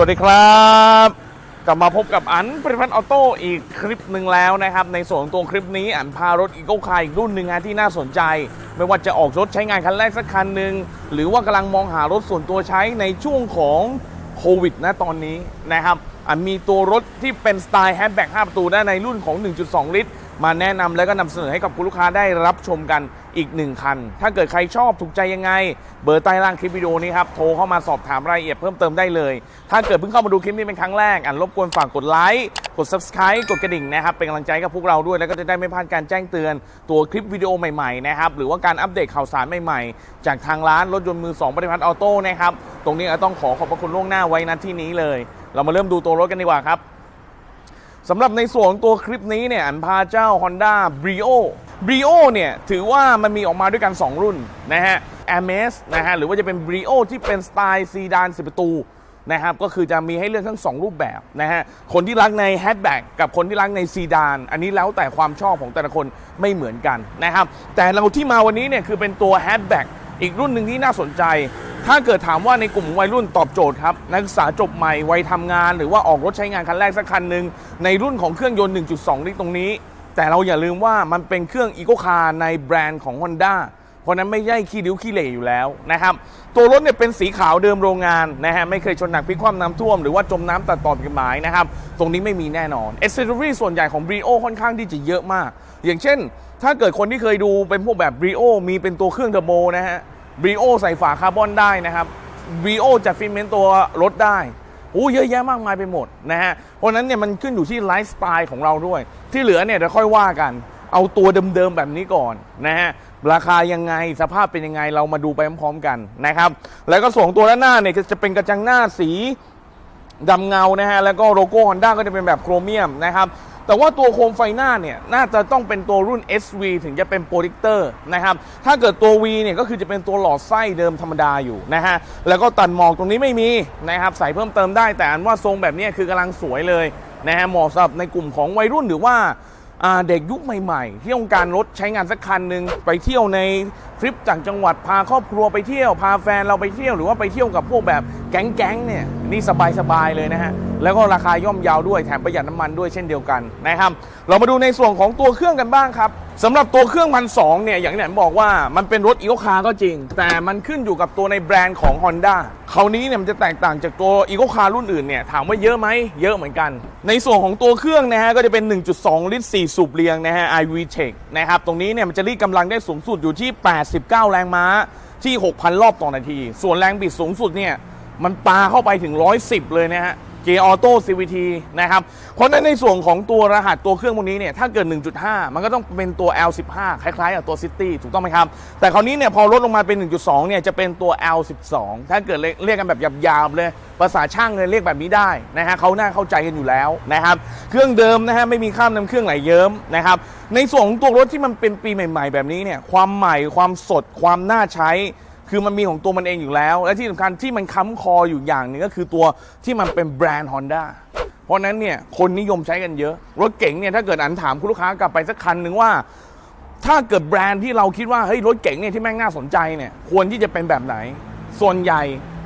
สวัสดีครับ กลับมาพบกับอันปริพัฒน์ออโต้อีกคลิปหนึ่งแล้วนะครับ ในส่วนของตัวคลิปนี้อันพารถอีโก้คาอีกรุ่นหนึ่งฮะที่น่าสนใจ ไม่ว่าจะออกรถใช้งานคันแรกสักคันหนึ่งหรือว่ากำลังมองหารถส่วนตัวใช้ในช่วงของโควิดนะตอนนี้นะครับอันมีตัวรถที่เป็นสไตล์แฮชแบ็ก5ประตูได้ในรุ่นของ 1.2 ลิตร มาแนะนำแล้วก็นำเสนอให้กับคุณลูกค้าได้รับชมกันอีกหนึ่งคัน ถ้าเกิดใครชอบถูกใจยังไง เบอร์ใต้ล่างคลิปวิดีโอนี้ครับ โทรเข้ามาสอบถามรายละเอียดเพิ่มเติมได้เลย ถ้าเกิดเพิ่งเข้ามาดูคลิปนี้เป็นครั้งแรกอันรบกวนฝากกดไลค์ กด subscribe กดกระดิ่งนะครับ เป็นกำลังใจกับพวกเราด้วย แล้วก็จะได้ไม่พลาดการแจ้งเตือนตัวคลิปวิดีโอใหม่ๆนะครับ หรือว่าการอัปเดตข่าวสารใหม่ๆ จากทางร้านรถยนต์มือสองปฏิพัฒน์ออโต้นะครับ ตรงนี้ต้องขอขอบพระคุณล่วงหน้าไว้ณที่นี้เลย เรามาเริ่มดูตัวรถกันดีกว่าครับ สำหรับในส่วนของตัวคลิปนี้เนี่ยอันพาเจ้า Honda Brio Brio เนี่ยถือว่ามันมีออกมาด้วยกัน 2 รุ่นนะฮะ m a z นะฮะหรือว่าจะเป็น Brio ที่เป็นสไตล์ซีดาน10 ประตูนะครับก็คือจะมีให้เลือกทั้ง 2 รูปแบบนะฮะคนที่รักในแฮชแบ็กกับคนที่รักในซีดาน อันนี้แล้วแต่ความชอบของแต่ละคนไม่เหมือนกันนะครับแต่เราที่มาวันนี้เนี่ยคือเป็นตัวแฮชแบ็กอีกรุ่นหนึ่งที่น่าสนใจ ถ้าเกิดถามว่าในกลุ่มวัยรุ่นตอบโจทย์ครับ นักศึกษาจบใหม่วัยทำงาน หรือว่าออกรถใช้งานคันแรกสักคันหนึ่งในรุ่นของเครื่องยนต์ 1.2 ลิตรตรงนี้ แต่เราอย่าลืมว่ามันเป็นเครื่องอีโ c คาร์ในแบรนด์ของ Honda เพราะนั้นไม่ใช่ขี้ริ้วขี้เหร่อยู่แล้วนะครับ ตัวรถเนี่ยเป็นสีขาวเดิมโรงงานนะฮะไม่เคยชนหนักพลิกคว่ำน้ำท่วมหรือว่าจมน้ำตัดต่อผิดกฎหมายนะครับ ตรงนี้ไม่มีแน่นอนเอเซอรี่ส่วนใหญ่ของ Brio ค่อนข้างที่จะเยอะมาก อย่างเช่น ถ้าเกิดคนที่เคยดูเป็นพวกแบบ Brio มีเป็นตัวเครื่องเทอร์โบนะฮะ บรีโอใส่ฝาคาร์บอนได้นะครับบรีโอจัดฟิลเมนต์ตัวรถได้โอ้เยอะแยะมากมายไปหมดนะฮะเพราะนั้นเนี่ยมันขึ้นอยู่ที่ไลฟ์สไตล์ของเราด้วย ที่เหลือเนี่ยเดี๋ยวค่อยว่ากัน เอาตัวเดิมๆแบบนี้ก่อนนะฮะราคายังไงสภาพเป็นยังไงเรามาดูไปพร้อมๆกันนะครับแล้วก็ส่วนตัวด้านหน้าเนี่ยจะเป็นกระจังหน้าสีดำเงานะฮะแล้วก็โลโก้ Honda ก็จะเป็นแบบโครเมียมนะครับ แต่ว่าตัวโคมไฟหน้าเนี่ยน่าจะต้องเป็นตัวรุ่น SV ถึงจะเป็นโปรดิกเตอร์นะครับ ถ้าเกิดตัว V เนี่ยก็คือจะเป็นตัวหลอดไส้เดิมธรรมดาอยู่นะฮะ แล้วก็ตัดหมอกตรงนี้ไม่มีนะครับ ใส่เพิ่มเติมได้ แต่อันว่าทรงแบบนี้คือกำลังสวยเลยนะฮะ เหมาะสำหรับในกลุ่มของวัยรุ่นหรือว่าอ่าเด็กยุคใหม่ๆ ที่ต้องการรถใช้งานสักคันหนึ่งไปเที่ยวในทริปต่างจังหวัดพาครอบครัวไปเที่ยว พาแฟนเราไปเที่ยวหรือว่าไปเที่ยวกับพวกแบบ แก๊งๆเนี่ยนี่สบายๆเลยนะฮะแล้วก็ราคาย่อมเยาวด้วยแถมประหยัดน้ำมันด้วยเช่นเดียวกันนะครับเรามาดูในส่วนของตัวเครื่องกันบ้างครับสำหรับตัวเครื่องพันสองเนี่ยอย่างที่ผมบอกว่ามันเป็นรถอีโ c คาร์ก็จริง แต่มันขึ้นอยู่กับตัวในแบรนด์ของ Honda คราวนี้เนี่ยมันจะแตกต่างจากตัวอีโ c คาร์รุ่นอื่นเนี่ยถามว่าเยอะไหมเยอะเหมือนกัน ในส่วนของตัวเครื่องนะฮะก็จะเป็น 1.2 ลิตร 4 สูบเรียงนะฮะ iVTEC นะครับตรงนี้เนี่ยมันจะรีดกำลังได้สูงสุดอยู่ที่ 89 แรงม้าที่ 6,000 รอบต่อนาที ส่วนแรงบิดสูงสุดเนี่ย มันปาเข้าไปถึง 110 เลยนะฮะเกียร์ออโต้ CVT นะครับ เพราะฉะนั้นในส่วนของตัวรหัสตัวเครื่องพวกนี้เนี่ย ถ้าเกิด 1.5 มันก็ต้องเป็นตัว L15 คล้ายๆกับตัว City ถูกต้องไหมครับ แต่คราวนี้เนี่ย พอลดลงมาเป็น 1.2 เนี่ย จะเป็นตัว L12 ถ้าเกิดเรียกกันแบบหยาบๆเลย ภาษาช่างเลยเรียกแบบนี้ได้นะฮะเขาน่าเข้าใจกันอยู่แล้วนะครับ เครื่องเดิมนะฮะไม่มีข้ามน้ำเครื่องไหลเยิ้มนะครับ ในส่วนของตัวรถที่มันเป็นปีใหม่ ๆ แบบนี้เนี่ย ความใหม่ ความสด ความน่าใช้ คือมันมีของตัวมันเองอยู่แล้ว และที่สำคัญที่มันค้ำคออยู่อย่างหนึงก็คือตัวที่มันเป็นแบรนด์ Honda เพราะนั้นเนี่ยคนนิยมใช้กันเยอะ รถเก๋งเนี่ยถ้าเกิดอันถามคุณลูกค้ากลับไปสักคันหนึ่งว่า ถ้าเกิดแบรนด์ที่เราคิดว่าเฮ้ยรถเก๋งเนี่ยที่แม่งน่าสนใจเนี่ยควรที่จะเป็นแบบไหน ส่วนใหญ่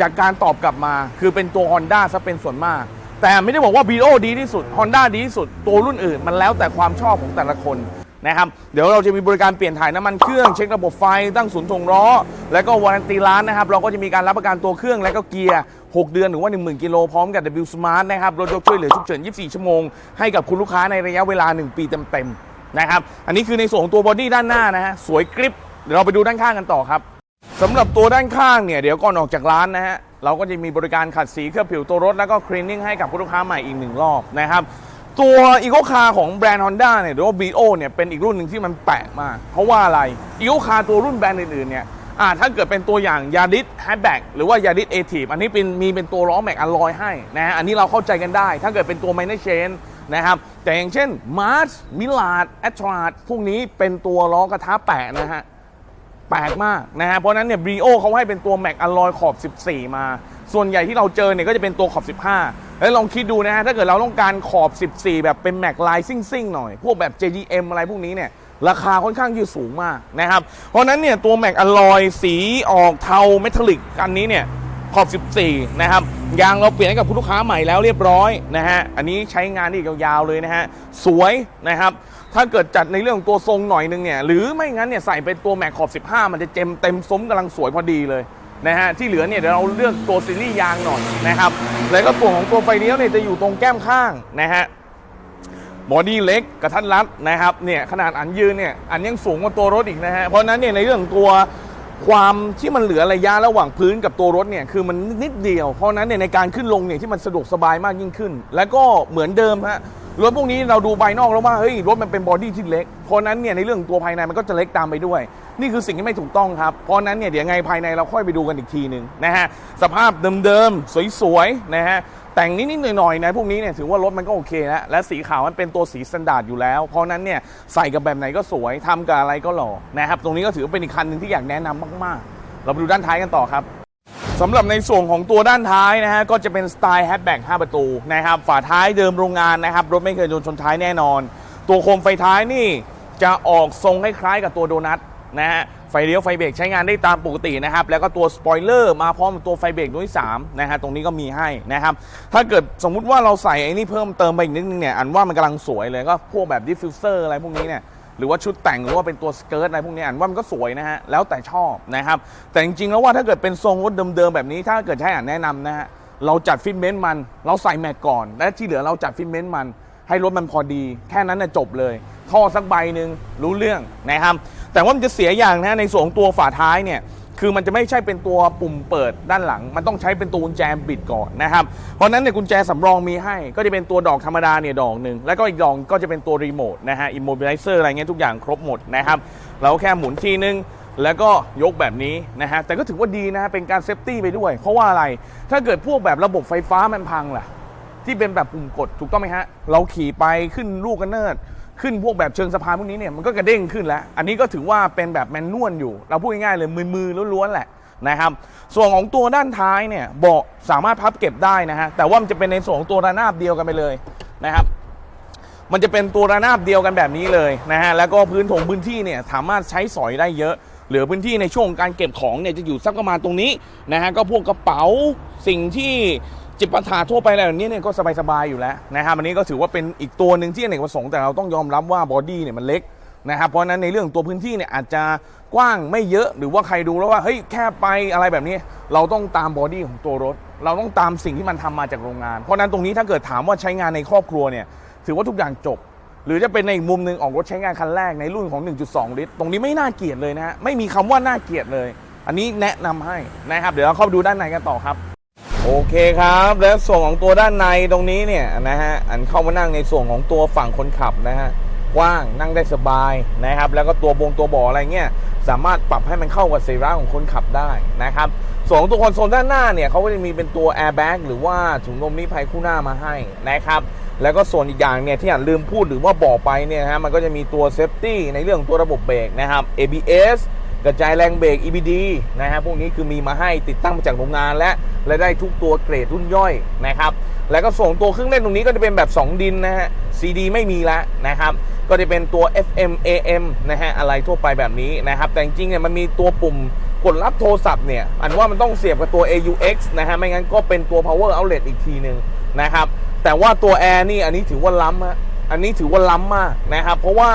จากการตอบกลับมา คือเป็นตัว Honda ซะเป็นส่วนมาก แต่ไม่ได้บอกว่า b ีโอดีที่สุด Honda ดีที่สุด ตัวรุ่นอื่น มันแล้วแต่ความชอบของแต่ละคน นะครับ เดี๋ยวเราจะมีบริการเปลี่ยนถ่ายน้ำมันเครื่องเช็คระบบไฟตั้งศูนย์ถ่วงล้อ แล้วก็วารันตีร้านนะครับ เราก็จะมีการรับประกันตัวเครื่องและก็เกียร์ 6 เดือนหรือว่า 10,000 กิโลพร้อมกับ W Smart นะครับรถยกช่วยเหลือฉุกเฉิน 24 ชั่วโมง ให้กับคุณลูกค้าในระยะเวลา 1 ปีเต็มๆนะครับอันนี้คือในส่วนของตัวบอดี้ด้านหน้านะฮะสวยกริบเดี๋ยวเราไปดูด้านข้างกันต่อครับสำหรับตัวด้านข้างเนี่ยเดี๋ยวก่อนออกจากร้านนะฮะเราก็จะมีบริการขัดสีเคลือบผิวตัวรถแล้วก็คลีนนิ่งให้กับผู้ลูกค้าใหม่อีกหนึ่งรอบนะครับ ตัวอีโ c คาร์ของแบรนด์ Honda เนี่ยหรือว่า BO เนี่ยเป็นอีกรุ่นหนึ่งที่มันแปลกมาก เพราะว่าอะไรอีโ c คาร์ตัวรุ่นแบรนด์อื่นๆเนี่ยอ่าถ้าเกิดเป็นตัวอย่างยาริสแฮชแบ็กหรือว่ายาริสเอทีฟอันนี้เป็นมีเป็นตัวล้อแม็กอลลอยให้นะฮะอันนี้เราเข้าใจกันได้ ถ้าเกิดเป็นตัวไมเนอร์เชนนะครับแต่อย่างเช่นมาร์ชมิลาดแอตราดพวกนี้เป็นตัวล้อกระทะแปะนะฮะแปลกมากนะฮะเพราะนั้นเนี่ยบรีโอเขาให้เป็นตัวแม็กอลลอยขอบ 14 มา ส่วนใหญ่ที่เราเจอเนี่ยก็จะเป็นตัวขอบ 15 แล้วลองคิดดูนะฮะ ถ้าเกิดเราต้องการขอบ 14 แบบเป็นแม็กลายซิ่งๆ หน่อย พวกแบบ JDM อะไรพวกนี้เนี่ย ราคาค่อนข้างยืดสูงมากนะครับ เพราะนั้นเนี่ย ตัวแม็กอลลอยสีออกเทาเมทัลลิกอันนี้เนี่ย ขอบ 14 นะครับ ยางเราเปลี่ยนให้กับผู้ลูกค้าใหม่แล้วเรียบร้อยนะฮะ อันนี้ใช้งานได้ยาวๆเลยนะฮะ สวยนะครับ ถ้าเกิดจัดในเรื่องของตัวทรงหน่อยนึงเนี่ย หรือไม่งั้นเนี่ยใส่เป็นตัวแม็กขอบ 15 มันจะเต็มเต็มซุ้มกำลังสวยพอดีเลย นะฮะที่เหลือเนี่ยเดี๋ยวเราเลือกตัวซีรีส์ยางหน่อยนะครับแล้วก็ตัวของตัวไฟเลี้ยวเนี่ยจะอยู่ตรงแก้มข้างนะฮะบอดี้เล็กกระทัดรัดนะครับเนี่ยขนาดอันยืนเนี่ยอันยังสูงกว่าตัวรถอีกนะฮะเพราะนั้นเนี่ยในเรื่องตัวความที่มันเหลือระยะระหว่างพื้นกับตัวรถเนี่ยคือมันนิดเดียว เพราะฉะนั้นเนี่ยในการขึ้นลงเนี่ยที่มันสะดวกสบายมากยิ่งขึ้น แล้วก็เหมือนเดิมฮะ รถพวกนี้เราดูภายนอกแล้วว่าเฮ้ยรถมันเป็นบอดี้ที่เล็ก เพราะนั้นเนี่ยในเรื่องตัวภายในมันก็จะเล็กตามไปด้วย นี่คือสิ่งที่ไม่ถูกต้องครับ เพราะนั้นเนี่ยเดี๋ยวไงภายในเราค่อยไปดูกันอีกทีหนึ่งนะฮะสภาพเดิมๆสวยๆนะฮะแต่งนิดๆหน่อยๆนะพวกนี้เนี่ยถือว่ารถมันก็โอเคแล้วและสีขาวมันเป็นตัวสีสแตนดาร์ดอยู่แล้ว เพราะนั้นเนี่ยใส่กับแบบไหนก็สวยทำกับอะไรก็หล่อนะครับตรงนี้ก็ถือว่าเป็นอีกคันหนึ่งที่อยากแนะนำมากๆ เราไปดูด้านท้ายกันต่อครับ สำหรับในส่วนของตัวด้านท้ายนะฮะก็จะเป็นสไตล์แฮชแบ็ก5ประตูนะครับฝาท้ายเดิมโรงงานนะครับรถไม่เคยโดนชนท้ายแน่นอน ตัวโคมไฟท้ายนี่จะออกทรงคล้ายๆกับตัวโดนัทนะฮะไฟเลี้ยวไฟเบรกใช้งานได้ตามปกตินะครับแล้วก็ตัวสปอยเลอร์มาพร้อมตัวไฟเบรกด้วย3นะฮะตรงนี้ก็มีให้นะครับถ้าเกิดสมมุติว่าเราใส่ไอ้นี่เพิ่มเติมไปอีกนิดนึงเนี่ยอันว่ามันกำลังสวยเลยก็พวกแบบดิฟฟิวเซอร์อะไรพวกนี้เนี่ย หรือว่าชุดแต่งหรือว่าเป็นตัวสเกิร์ตอะไรพวกนี้อันว่ามันก็สวยนะฮะแล้วแต่ชอบนะครับแต่จริงๆแล้วว่าถ้าเกิดเป็นทรงรถเดิมๆแบบนี้ ถ้าเกิดใช้อ่านแนะนำนะฮะเราจัดฟิตเมนต์มัน เราใส่แม็กก่อน และที่เหลือเราจัดฟิตเมนต์มัน ให้รถมันพอดี แค่นั้นนะจบเลย ท่อสักใบหนึ่งรู้เรื่องนะครับแต่ว่ามันจะเสียอย่างนะในส่วนของตัวฝาท้ายเนี่ย คือมันจะไม่ใช่เป็นตัวปุ่มเปิดด้านหลัง มันต้องใช้เป็นตัวกุญแจบิดก่อนนะครับเพราะนั้นเนี่ยกุญแจสำรองมีให้ ก็จะเป็นตัวดอกธรรมดาเนี่ยดอกหนึ่งแล้วก็อีกดอกก็จะเป็นตัวรีโมทนะฮะอิมโมบิลิเซอร์อะไรเงี้ยทุกอย่างครบหมดนะครับเราแค่หมุนทีนึงแล้วก็ยกแบบนี้นะฮะแต่ก็ถือว่าดีนะฮะเป็นการเซฟตี้ไปด้วย เพราะว่าอะไรถ้าเกิดพวกแบบระบบไฟฟ้ามันพังล่ะ ที่เป็นแบบปุ่มกดถูกต้องไหมฮะเราขี่ไปขึ้นลูกกันเนิด ขึ้นพวกแบบเชิงสะพานพวกนี้เนี่ยมันก็กระเด้งขึ้นแล้ว อันนี้ก็ถือว่าเป็นแบบแมนนวลอยู่ เราพูดง่ายๆเลยมือมือล้วนๆแหละนะครับ ส่วนของตัวด้านท้ายเนี่ยเบาะสามารถพับเก็บได้นะฮะแต่ว่ามันจะเป็นในส่วนของตัวระนาบเดียวกันไปเลยนะครับ มันจะเป็นตัวระนาบเดียวกันแบบนี้เลยนะฮะแล้วก็พื้นถงพื้นที่เนี่ยสามารถใช้สอยได้เยอะเหลือพื้นที่ในช่วงการเก็บของเนี่ยจะอยู่สักประมาณตรงนี้นะฮะก็พวกกระเป๋าสิ่งที่ จิปาถาทั่วไปอะไรแบบนี้เนี่ยก็สบายๆอยู่แล้วนะครับอันนี้ก็ถือว่าเป็นอีกตัวหนึ่งที่อเนกประสงค์แต่เราต้องยอมรับว่าบอดี้เนี่ยมันเล็กนะครับเพราะนั้นในเรื่องตัวพื้นที่เนี่ยอาจจะกว้างไม่เยอะหรือว่าใครดูแล้วว่าเฮ้ยแค่ไปอะไรแบบนี้ เราต้องตามบอดี้ของตัวรถ เราต้องตามสิ่งที่มันทำมาจากโรงงาน เพราะนั้นตรงนี้ถ้าเกิดถามว่าใช้งานในครอบครัวเนี่ยถือว่าทุกอย่างจบ หรือจะเป็นในอีกมุมหนึ่งออกรถใช้งานคันแรกในรุ่นของ 1.2 ลิตร ตรงนี้ไม่น่าเกลียดเลยนะฮะไม่มีคำว่าน่าเกลียดเลย อันนี้แนะนำให้นะครับเดี๋ยวเราเข้าไปดูด้านในกันต่อครับ โอเคครับและส่วนของตัวด้านในตรงนี้เนี่ยนะฮะอันเข้ามานั่งในส่วนของตัวฝั่งคนขับนะฮะกว้างนั่งได้สบายนะครับ แล้วก็ตัวบงตัวบ่ออะไรเงี้ยสามารถปรับให้มันเข้ากับสีร่างของคนขับได้นะครับส่วนของตัวคอนโซลด้านหน้าเนี่ยเขาก็จะมีเป็นตัวแอร์แบ็กหรือว่าถุงลมนิรภัยคู่หน้ามาให้นะครับแล้วก็ส่วนอีกอย่างเนี่ยที่อ่านลืมพูดหรือว่าบอกไปเนี่ยนะฮะมันก็จะมีตัวเซฟตี้ในเรื่องของตัวระบบเบรกนะครับ ABS กระจายแรงเบรก EBD นะฮะพวกนี้คือมีมาให้ติดตั้งมาจากโรงงานและและได้ทุกตัวเกรดรุ่นย่อยนะครับแล้วก็ส่งตัวเครื่องเล่นตรงนี้ก็จะเป็นแบบ 2 ดินนะฮะ CD ไม่มีแล้วนะครับก็จะเป็นตัว FM AM นะฮะอะไรทั่วไปแบบนี้นะครับแต่จริงๆเนี่ยมันมีตัวปุ่มกดรับโทรศัพท์เนี่ยอันว่ามันต้องเสียบกับตัว AUX นะฮะไม่งั้นก็เป็นตัว power outlet อีกทีหนึ่งนะครับแต่ว่าตัว Air นี่อันนี้ถือว่าล้ำฮะอันนี้ถือว่าล้ำมากนะครับเพราะว่า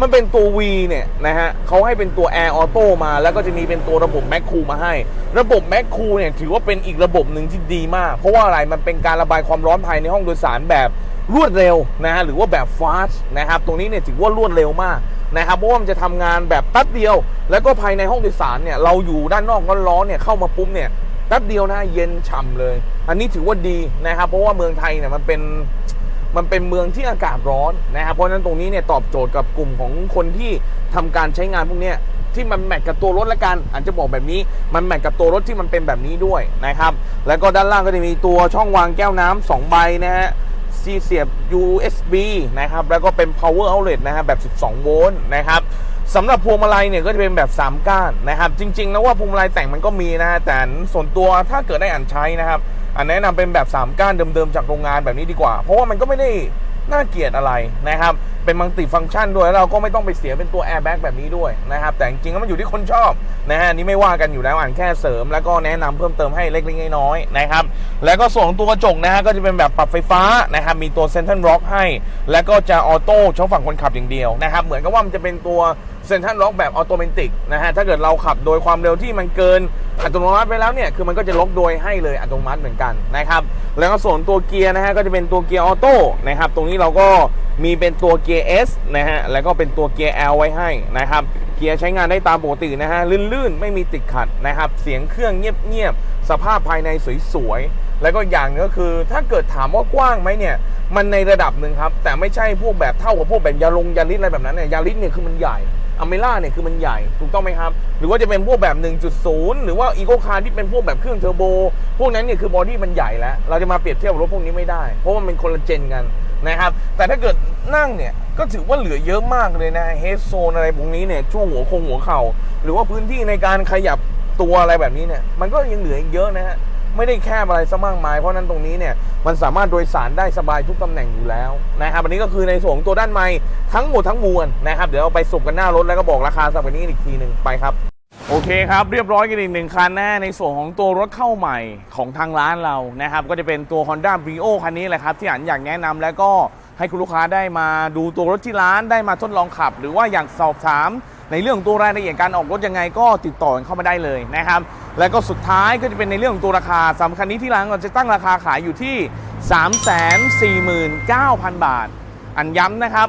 มันเป็นตัว V เนี่ยนะฮะเขาให้เป็นตัว Air Auto มาแล้วก็จะมีเป็นตัวระบบ Mac Cool มาให้ ระบบ Mac Cool เนี่ยถือว่าเป็นอีกระบบหนึ่งที่ดีมาก เพราะว่าอะไรมันเป็นการระบายความร้อนภายในห้องโดยสารแบบรวดเร็วนะฮะหรือว่าแบบ fast นะครับตรงนี้เนี่ยถือว่ารวดเร็วมากนะครับเพราะว่ามันจะทำงานแบบแป๊บเดียว แล้วก็ภายในห้องโดยสารเนี่ยเราอยู่ด้านนอกร้อนๆเนี่ยเข้ามาปุ๊บเนี่ยแป๊บเดียวนะเย็นฉ่ำเลย อันนี้ถือว่าดีนะครับเพราะว่าเมืองไทยเนี่ยมันเป็น มันเป็นเมืองที่อากาศร้อนนะครับเพราะฉะนั้นตรงนี้เนี่ยตอบโจทย์กับกลุ่มของคนที่ทำการใช้งานพวกนี้ที่มันแมทกับตัวรถละกันอาจจะบอกแบบนี้มันแมทกับตัวรถที่มันเป็นแบบนี้ด้วยนะครับ แล้วก็ด้านล่างก็จะมีตัวช่องวางแก้วน้ำสองใบนะฮะซีเสียบ USB นะครับ แล้วก็เป็น power outlet นะฮะแบบ 12 โวลต์นะครับสำหรับพวงมาลัยเนี่ยก็จะเป็นแบบ 3 ก้านนะครับ จริงๆแล้วว่าพวงมาลัยแต่งมันก็มีนะแต่ส่วนตัวถ้าเกิดได้อ่านใช้นะครับ อันแนะนำเป็นแบบ3ก้านเดิมๆจากโรงงานแบบนี้ดีกว่า เพราะว่ามันก็ไม่ได้น่าเกลียดอะไรนะครับ เป็นมัลติฟังก์ชันด้วยแล้วเราก็ไม่ต้องไปเสียเป็นตัวแอร์แบ็กแบบนี้ด้วยนะครับ แต่จริงๆแล้วมันอยู่ที่คนชอบนะฮะนี่ไม่ว่ากันอยู่แล้วอ่านแค่เสริม แล้วก็แนะนำเพิ่มเติมให้เล็กๆน้อยๆนะครับ แล้วก็ส่วนของตัวกระจกนะฮะก็จะเป็นแบบปรับไฟฟ้านะครับ มีตัวเซนทรัลล็อกให้ แล้วก็จะออโต้ช่องฝั่งคนขับอย่างเดียวนะครับ เหมือนกับว่ามันจะเป็นตัว เซนทรัลล็อกแบบออโตเมติกนะฮะถ้าเกิดเราขับโดยความเร็วที่มันเกินอัตโนมัติไปแล้วเนี่ยคือมันก็จะล็อกโดยให้เลยอัตโนมัติเหมือนกันนะครับแล้วก็ส่วนตัวเกียร์นะฮะก็จะเป็นตัวเกียร์ออโต้นะครับตรงนี้เราก็มีเป็นตัวเกียร์ S นะฮะแล้วก็เป็นตัวเกียร์ L ไว้ให้นะครับเกียร์ใช้งานได้ตามปกตินะฮะลื่นๆ ไม่มีติดขัดนะครับเสียงเครื่องเงียบๆ สภาพภายในสวยๆ แล้วก็อย่างนึงก็คือถ้าเกิดถามว่ากว้างไหมเนี่ยมันในระดับหนึ่งครับ แต่ไม่ใช่พวกแบบเท่ากับพวกแบบยาลงยาลิสอะไรแบบนั้นเนี่ยยาลิสเนี่ยคือมันใหญ่ อเมล่าเนี่ยคือมันใหญ่ถูกต้องไหมครับ หรือว่าจะเป็นพวกแบบ 1.0 หรือว่าอีโ c คาร์ที่เป็นพวกแบบเครื่องเทอร์โบ พวกนั้นเนี่ยคือบอดี้มันใหญ่แล้ว เราจะมาเปรียบเทียบกับรถพวกนี้ไม่ได้ เพราะว่ามันคนละเจนกันนะครับ แต่ถ้าเกิดนั่งเนี่ยก็ถือว่าเหลือเยอะมากเลยนะเฮดโซนอะไรพวกนี้เนี่ยช่วงหัวคงหัวเข่า หรือว่าพื้นที่ในการขยับตัวอะไรแบบนี้เนี่ยมันก็ยังเหลืออีกเยอะนะฮะ ไม่ได้แคบอะไรซะมากมาย เพราะนั้นตรงนี้เนี่ยมันสามารถโดยสารได้สบายทุกตำแหน่งอยู่แล้วนะครับอันนี้ก็คือในส่วนตัวด้านไม้ทั้งหมดทั้งมวลนะครับเดี๋ยวเราไปสุบกันหน้ารถแล้วก็บอกราคาสักวันนี้อีกทีหนึ่งไปครับโอเคครับ เรียบร้อยกันอีกหนึ่งคันแน่ในส่วนของตัวรถเข้าใหม่ของทางร้านเรานะครับ ก็จะเป็นตัว Honda Brio คันนี้แหละครับ ที่อันอยากแนะนำแล้วก็ให้คุณลูกค้าได้มาดูตัวรถที่ร้านได้มาทดลองขับ หรือว่าอยากสอบถามในเรื่องตัวรายละเอียดการออกรถยังไงก็ติดต่อเข้ามาได้เลยนะครับ แล้วก็สุดท้ายก็จะเป็นในเรื่องของตัวราคาสำคัญนี้ที่ร้านเราจะตั้งราคาขายอยู่ที่ 349,000 บาท อันย้ำนะครับ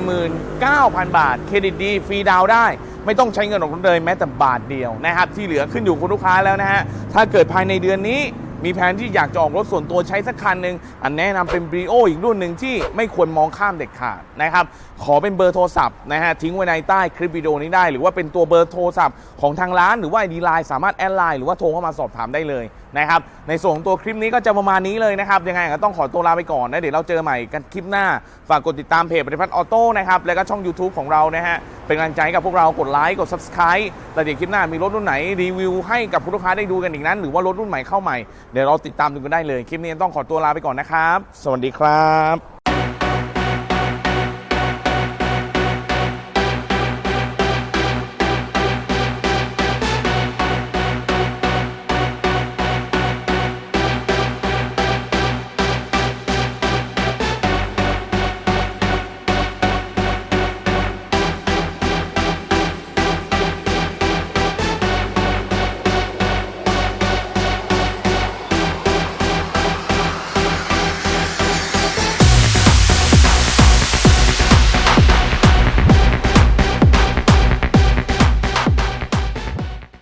349,000 บาท เครดิตดีฟรีดาวได้ ไม่ต้องใช้เงินออกเลยแม้แต่บาทเดียวนะครับ ที่เหลือขึ้นอยู่กับคุณลูกค้าแล้วนะฮะ ถ้าเกิดภายในเดือนนี้ มีแผนที่อยากจะออกรถส่วนตัวใช้สักคันหนึ่งอันแนะนำเป็นบริโออีกรุ่นหนึ่งที่ไม่ควรมองข้ามเด็ดขาดนะครับขอเป็นเบอร์โทรศัพท์นะฮะทิ้งไว้ในใต้คลิปวิดีโอนี้ได้ หรือว่าเป็นตัวเบอร์โทรศัพท์ของทางร้านหรือว่าดีไลน์สามารถแอดไลน์หรือว่าโทรเข้ามาสอบถามได้เลย นะครับในส่วนของตัวคลิปนี้ก็จะประมาณนี้เลยนะครับยังไงก็ต้องขอตัวลาไปก่อนนะเดี๋ยวเราเจอใหม่กันคลิปหน้า ฝากกดติดตามเพจปฏิพัฒน์ออโต้นะครับแล้วก็ช่อง YouTube ของเรานะฮะเป็นกำลังใจกับพวกเรากดไลค์กด Subscribe แล้วเดี๋ยวคลิปหน้ามีรถรุ่นไหนรีวิวให้กับผู้ลูกค้าได้ดูกันอีกนั้น หรือว่ารถรุ่นใหม่เข้าใหม่เดี๋ยวเราติดตามดูกันได้เลย คลิปนี้ต้องขอตัวลาไปก่อนนะครับ สวัสดีครับ